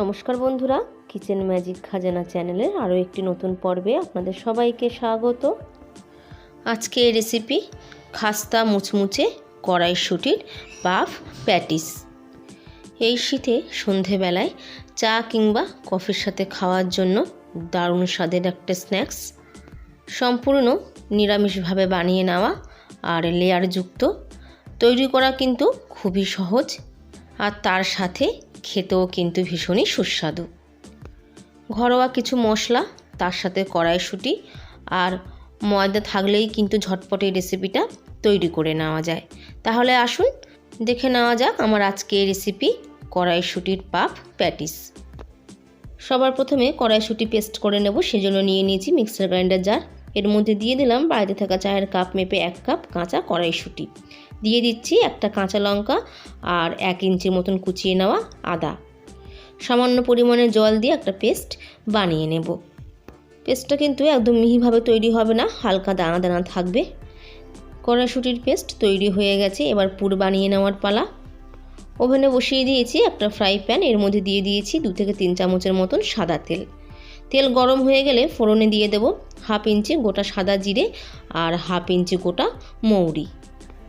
নমস্কার বন্ধুরা kitchen magic খাজানা চ্যানেলের আরও একটি নতুন পর্বে আপনাদের সবাইকে স্বাগত। আজকে এই রেসিপি খাস্তা মুচমুচে কড়াইশুটির পাফ প্যাটিস। এই শীতে সন্ধেবেলায় চা কিংবা কফির সাথে খাওয়ার জন্য দারুণ স্বাদের একটা স্ন্যাক্স সম্পূর্ণ নিরামিষভাবে বানিয়ে নেওয়া আর লেয়ারযুক্ত তৈরি করা কিন্তু খুবই সহজ। আর তার সাথে খেতেও কিন্তু ভীষণই সুস্বাদু। ঘরোয়া কিছু মশলা, তার সাথে কড়াইশুঁটি আর ময়দা থাকলেই কিন্তু ঝটপট এই রেসিপিটা তৈরি করে নেওয়া যায়। তাহলে আসুন, দেখে নেওয়া যাক আমার আজকে এই রেসিপি কড়াইশুঁটির পাপ প্যাটিস। সবার প্রথমে কড়াইশুঁটি পেস্ট করে নেব, সেজন্য নিয়ে নিয়েছি মিক্সার গ্রাইন্ডার জার এর মধ্যে দিয়ে দিলাম বাড়িতে থাকা চায়ের কাপ মেপে এক কাপ কাঁচা কড়াইশুঁটি। দিয়ে দিচ্ছি একটা কাঁচা লঙ্কা আর এক ইঞ্চির মতন কুচিয়ে নেওয়া আদা। সামান্য পরিমাণে জল দিয়ে একটা পেস্ট বানিয়ে নেব। পেস্টটা কিন্তু একদম মিহিভাবে তৈরি হবে না, হালকা দানা দানা থাকবে। কড়াইশুটির পেস্ট তৈরি হয়ে গেছে, এবার পুর বানিয়ে নেওয়ার পালা। ওভেনে বসিয়ে দিয়েছি একটা ফ্রাই প্যান, এর মধ্যে দিয়ে দিয়েছি দু থেকে তিন চামচের মতন সাদা তেল। তেল গরম হয়ে গেলে ফোড়নে দিয়ে দেব হাফ ইঞ্চি গোটা সাদা জিরে আর হাফ ইঞ্চি গোটা মৌরি।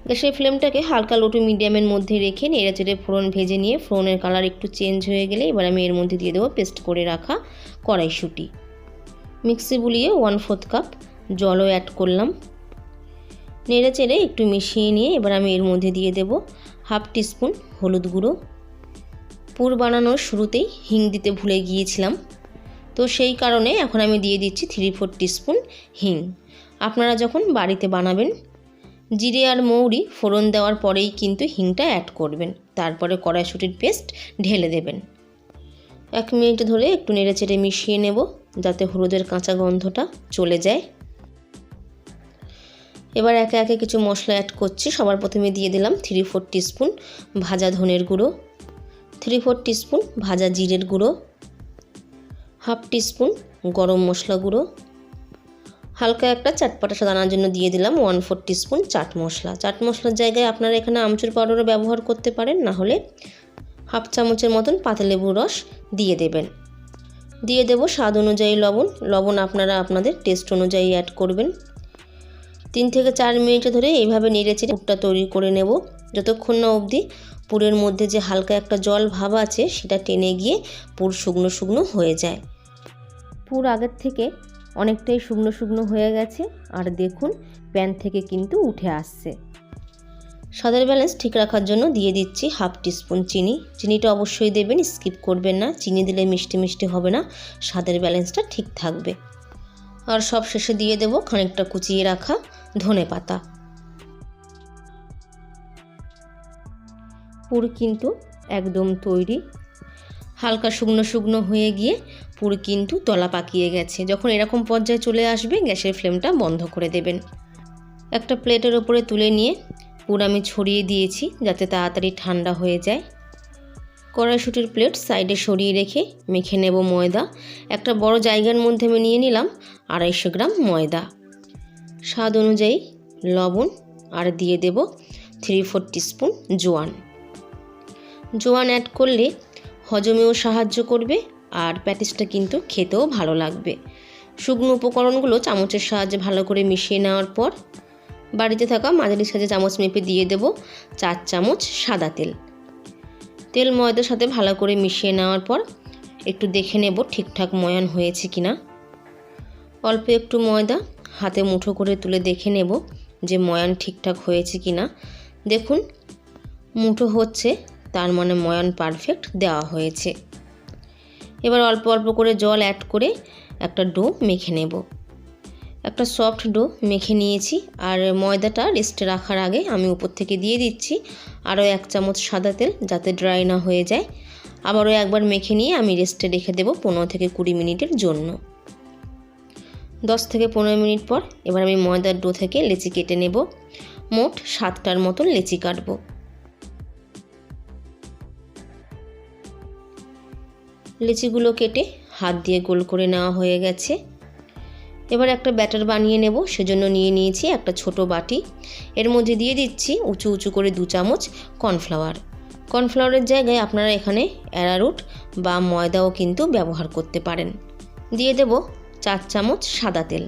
গ্যাসের ফ্লেমটাকে হালকা লোটু মিডিয়ামের মধ্যে রেখে নেড়ে চেড়ে ফোড়ন ভেজে নিয়ে ফোড়নের কালার একটু চেঞ্জ হয়ে গেলে এবার আমি এর মধ্যে দিয়ে দেবো পেস্ট করে রাখা কড়াইশুঁটি। মিক্সি বুলিয়ে ওয়ান ফোর্থ কাপ জলও অ্যাড করলাম। নেড়ে চেড়ে একটু মিশিয়ে নিয়ে এবার আমি এর মধ্যে দিয়ে দেব হাফ টিস্পুন হলুদ গুঁড়ো। পুর বানানোর শুরুতেই হিং দিতে ভুলে গিয়েছিলাম। তো সেই কারণে এখন আমি দিয়ে দিচ্ছি থ্রি ফোর টিস্পুন হিং। আপনারা যখন বাড়িতে বানাবেন, জিরে আর মৌরি ফোড়ন দেওয়ার পরেই কিন্তু হিংটা অ্যাড করবেন। তারপরে কড়াইশুটির পেস্ট ঢেলে দেবেন। এক মিনিট ধরে একটু নেড়ে চেড়ে মিশিয়ে নেব যাতে হলুদের কাঁচা গন্ধটা চলে যায়। এবার একে একে কিছু মশলা অ্যাড করছি। সবার প্রথমে দিয়ে দিলাম থ্রি ফোর টিস্পুন ভাজা ধনের গুঁড়ো। থ্রি ফোর টিস্পুন ভাজা জিরের গুঁড়ো। হাফ টিস্পুন গরম মশলা গুঁড়ো। হালকা একটা চাটপাটা সাদানোর জন্য দিয়ে দিলাম one four teaspoon chaat masala. Chaat মশলার জায়গায় আপনারা এখানে আমচুর পাউডারও ব্যবহার করতে পারেন, না হলে হাফ চামচের মতন পাতালেবুর রস দিয়ে দেবেন। দিয়ে দেব স্বাদ অনুযায়ী লবণ। লবণ আপনারা আপনাদের টেস্ট অনুযায়ী অ্যাড করবেন। তিন থেকে চার মিনিট ধরে এইভাবে নেড়েচেড়ে পুরটা তৈরি করে নেব। যতক্ষণ না অবধি পুরের মধ্যে যে হালকা একটা জল ভাব আছে, সেটা টেনে গিয়ে পুর শুকনো শুকনো হয়ে যায়। পুর আগের থেকে অনেকটাই শুকনো শুকনো হয়ে গেছে আর দেখুন, প্যান থেকে কিন্তু উঠে আসছে। স্বাদের ব্যালেন্স ঠিক রাখার জন্য দিয়ে দিচ্ছি হাফ টিস্পুন চিনি। চিনিটা অবশ্যই দেবেন, স্কিপ করবেন না। চিনি দিলে মিষ্টি মিষ্টি হবে না, স্বাদের ব্যালেন্সটা ঠিক থাকবে। আর সব শেষে দিয়ে দেব খানিকটা কুচিয়ে রাখা ধনে পাতা। পুর কিন্তু একদম তৈরি। হালকা শুকনো শুকনো হয়ে গিয়ে পুর কিন্তু তলা পাকিয়ে গেছে। যখন এরকম পর্যায়ে চলে আসবে, গ্যাসের ফ্লেমটা বন্ধ করে দেবেন। একটা প্লেটের ওপরে তুলে নিয়ে পুর আমি ছড়িয়ে দিয়েছি যাতে তাড়াতাড়ি ঠান্ডা হয়ে যায়। কড়াইশুটির প্লেট সাইডে সরিয়ে রেখে মেখে নেব ময়দা। একটা বড় জায়গার মধ্যে আমি নিয়ে নিলাম আড়াইশো গ্রাম ময়দা। স্বাদ অনুযায়ী লবণ আর দিয়ে দেব থ্রি ফোর টিস্পুন জোয়ান। জোয়ান অ্যাড করলে হজমেও সাহায্য করবে আর প্যাটিসটা কিন্তু খেতেও ভালো লাগবে। শুকনো উপকরণগুলো চামচের সাহায্যে ভালো করে মিশিয়ে নেওয়ার পর বাড়িতে থাকা মাঝারি সাজে চামচ মেপে দিয়ে দেব চার চামচ সাদা তেল। তেল ময়দার সাথে ভালো করে মিশিয়ে নেওয়ার পর একটু দেখে নেব ঠিকঠাক ময়ান হয়েছে কি না অল্প একটু ময়দা হাতে মুঠো করে তুলে দেখে নেব যে ময়ান ঠিকঠাক হয়েছে কি না দেখুন, মুঠো হচ্ছে তার মানে ময়ান পারফেক্ট দেওয়া হয়েছে। এবার অল্প অল্প করে জল অ্যাড করে একটা ডো মেখে নেব। একটা সফট ডো মেখে নিয়েছি আর ময়দাটা রেস্টে রাখার আগে আমি উপর থেকে দিয়ে দিচ্ছি আরও এক চামচ সাদা তেল যাতে ড্রাই না হয়ে যায়। আবারও একবার মেখে নিয়ে আমি রেস্টে রেখে দেবো পনেরো থেকে কুড়ি মিনিটের জন্য। দশ থেকে পনেরো মিনিট পর এবার আমি ময়দার ডো থেকে লেচি কেটে নেব। মোট সাতটার মতন লেচি কাটবো। লিচিগুলো কেটে হাত দিয়ে গোল করে নেওয়া হয়ে গেছে। এবার একটা ব্যাটার বানিয়ে নেব, সেজন্য নিয়ে নিয়েছি একটা ছোট বাটি। এর মধ্যে দিয়ে দিচ্ছি উঁচু উঁচু করে দু চামচ কর্নফ্লাওয়ার। কর্নফ্লাওয়ারের জায়গায় আপনারা এখানে অ্যারারুট বা ময়দাও কিন্তু ব্যবহার করতে পারেন। দিয়ে দেব চার চামচ সাদা তেল।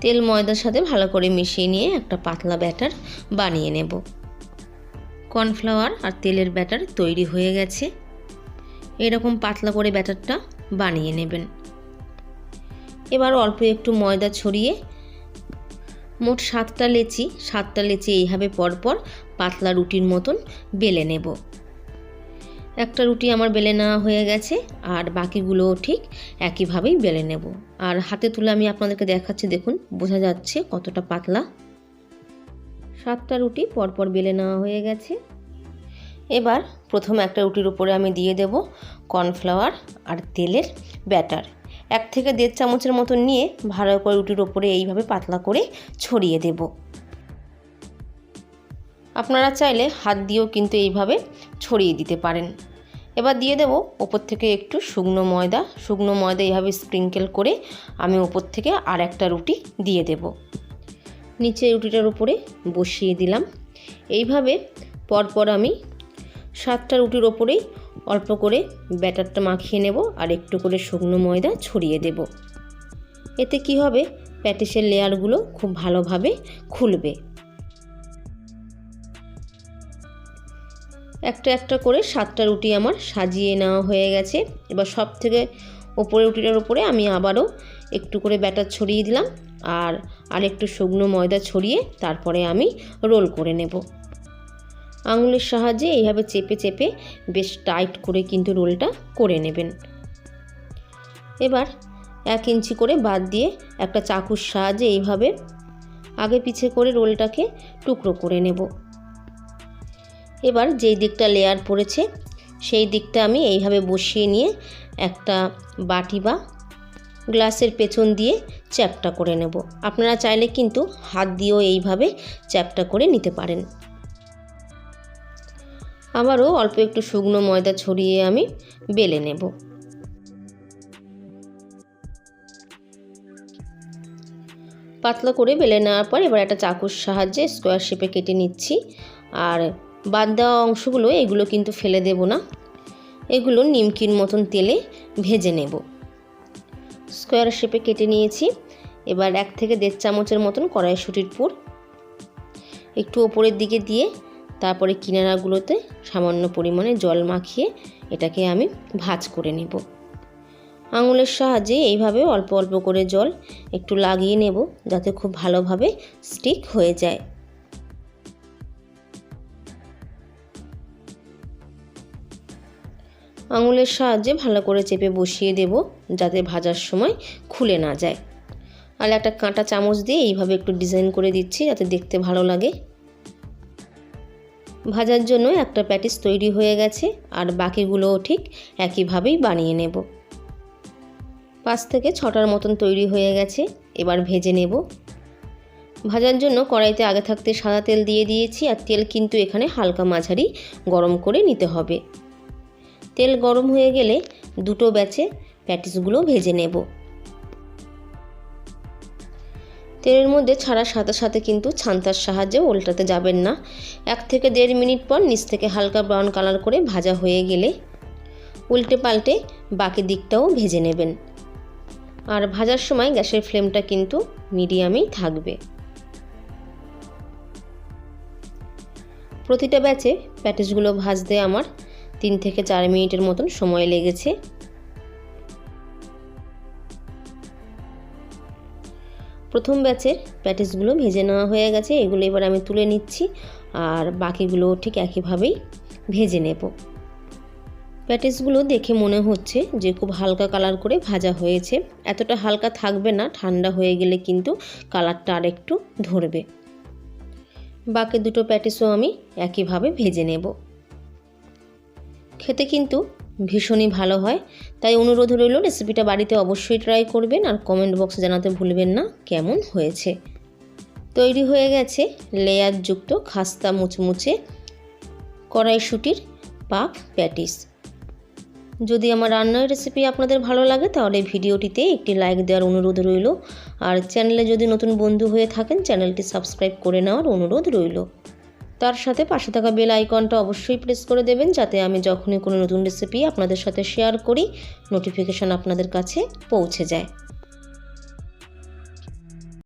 তেল, ময়দার সাথে ভালো করে মিশিয়ে নিয়ে একটা পাতলা ব্যাটার বানিয়ে নেব। কর্নফ্লাওয়ার আর তেলের ব্যাটার তৈরি হয়ে গেছে। এরকম পাতলা করে ব্যাটারটা বানিয়ে নেবেন। এবার অল্প একটু ময়দা ছড়িয়ে মোট সাতটা লেচি সাতটা লেচি এইভাবে পরপর পাতলা রুটির মতন বেলে নেব। একটা রুটি আমার বেলে নেওয়া হয়ে গেছে আর বাকিগুলোও ঠিক একইভাবেই বেলে নেব। আর হাতে তুলে আমি আপনাদেরকে দেখাচ্ছি, দেখুন, বোঝা যাচ্ছে কতটা পাতলা। সাতটা রুটি পরপর বেলে নেওয়া হয়ে গেছে। এবার প্রথম একটা রুটির উপরে আমি দিয়ে দেব কর্নফ্লাওয়ার আর তেলের ব্যাটার। এক থেকে দেড় চামচের মতো নিয়ে ভালো করে রুটির ওপরে এইভাবে পাতলা করে ছড়িয়ে দেব। আপনারা চাইলে হাত দিয়েও কিন্তু এইভাবে ছড়িয়ে দিতে পারেন। এবার দিয়ে দেব ওপর থেকে একটু শুকনো ময়দা। শুকনো ময়দা এইভাবে স্প্রিঙ্কেল করে আমি ওপর থেকে আর একটা রুটি দিয়ে দেব। নিচে রুটিটার উপরে বসিয়ে দিলাম। এইভাবে পরপর আমি সাতটা রুটির ওপরেই অল্প করে ব্যাটারটা মাখিয়ে নেব আর একটু করে শুকনো ময়দা ছড়িয়ে দেব। এতে কি হবে? প্যাটিসের লেয়ারগুলো খুব ভালোভাবে খুলবে। একটা একটা করে সাতটা রুটি আমার সাজিয়ে নেওয়া হয়ে গেছে। এবার সব থেকে ওপরে রুটিটার উপরে আমি আবারও একটু করে ব্যাটার ছড়িয়ে দিলাম আর আর একটু শুকনো ময়দা ছড়িয়ে তারপরে আমি রোল করে নেব। আঙুলের সাহায্যে এইভাবে চেপে চেপে বেশ টাইট করে কিন্তু রোলটা করে নেবেন। এবার এক ইঞ্চি করে বাদ দিয়ে একটা চাকুর সাহায্যে এইভাবে আগে পিছে করে রোলটাকে টুকরো করে নেব। এবার যেই দিকটা লেয়ার পড়েছে, সেই দিকটা আমি এইভাবে বসিয়ে নিয়ে একটা বাটি বা গ্লাসের পেছন দিয়ে চ্যাপটা করে নেব। আপনারা চাইলে কিন্তু হাত দিয়েও এইভাবে চ্যাপটা করে নিতে পারেন। আবারও অল্প একটু শুকনো ময়দা ছড়িয়ে আমি বেলে নেব। পাতলা করে বেলে নেওয়ার পর এবার একটা চাকুর সাহায্যে স্কোয়ার শেপে কেটে নিচ্ছি। আর বাদ দেওয়া অংশগুলো এগুলো কিন্তু ফেলে দেব না। এগুলো নিমকির মতন তেলে ভেজে নেব। স্কোয়ার শেপে কেটে নিয়েছি। এবার এক থেকে দেড় চামচের মতন কড়াইশুটির পুর। একটু ওপরের দিকে দিয়ে তারপরে কিনারাগুলোতে সামান্য পরিমাণে জল মাখিয়ে এটাকে আমি ভাজ করে নেব। আঙুলের সাহায্যে এইভাবে অল্প অল্প করে জল একটু লাগিয়ে নেব যাতে খুব ভালোভাবে স্টিক হয়ে যায়। আঙুলের সাহায্যে ভালো করে চেপে বসিয়ে দেব যাতে ভাজার সময় খুলে না যায়। আর একটা কাঁটা চামচ দিয়ে এইভাবে একটু ডিজাইন করে দিচ্ছি যাতে দেখতে ভালো লাগে। ভাজার জন্য একটা প্যাটিস তৈরি হয়ে গেছে, আর বাকিগুলোও ঠিক একইভাবেই বানিয়ে নেব। পাঁচ থেকে ছটার মতন তৈরি হয়ে গেছে, এবার ভেজে নেব। ভাজার জন্য কড়াইতে আগে থাকতে সাদা তেল দিয়ে দিয়েছি, আর তেল কিন্তু এখানে হালকা মাঝারি গরম করে নিতে হবে। তেল গরম হয়ে গেলে দুটো ব্যাচে প্যাটিসগুলো ভেজে নেব। তেলের মধ্যে ছাড়ার সাথে সাথে কিন্তু ছান্তার সাহায্যে উল্টাতে যাবেন না। এক থেকে দেড় মিনিট পর নিচ থেকে হালকা ব্রাউন কালার করে ভাজা হয়ে গেলে উল্টে পাল্টে বাকি দিকটাও ভেজে নেবেন। আর ভাজার সময় গ্যাসের ফ্লেমটা কিন্তু মিডিয়ামেই থাকবে। প্রতিটা ব্যাচে প্যাটিসগুলো ভাজতে আমার তিন থেকে চার মিনিটের মতন সময় লেগেছে। প্রথম ব্যাচের প্যাটিসগুলো ভেজে নেওয়া হয়ে গেছে। এগুলো এবার আমি তুলে নিচ্ছি আর বাকিগুলো ঠিক একইভাবেই ভেজে নেব। প্যাটিসগুলো দেখে মনে হচ্ছে যে খুব হালকা কালার করে ভাজা হয়েছে। এতটা হালকা থাকবে না, ঠান্ডা হয়ে গেলে কিন্তু কালারটা আর একটু ধরবে। বাকি দুটো প্যাটিসও আমি একইভাবে ভেজে নেব। খেতে কিন্তু ভীষণই ভালো হয়। তাই অনুরোধ রইল রেসিপিটা বাড়িতে অবশ্যই ট্রাই করবেন আর কমেন্ট বক্সে জানাতে ভুলবেন না, কেমন হয়েছে। তৈরি হয়ে গেছে লেয়ারযুক্ত খাস্তা মুচমুচে কড়াইশুটির পাক প্যাটিস। যদি আমার রান্নার রেসিপি আপনাদের ভালো লাগে, তাহলে ভিডিওটিতে একটি লাইক দেওয়ার অনুরোধ রইল। আর চ্যানেলে যদি নতুন বন্ধু হয়ে থাকেন চ্যানেলটি সাবস্ক্রাইব করে নেওয়ার অনুরোধ রইল। তার সাথে পাশে থাকা বেল আইকনটা অবশ্যই প্রেস করে দেবেন, যাতে আমি যখনই কোনো নতুন রেসিপি আপনাদের সাথে শেয়ার করি নোটিফিকেশান আপনাদের কাছে পৌঁছে যায়।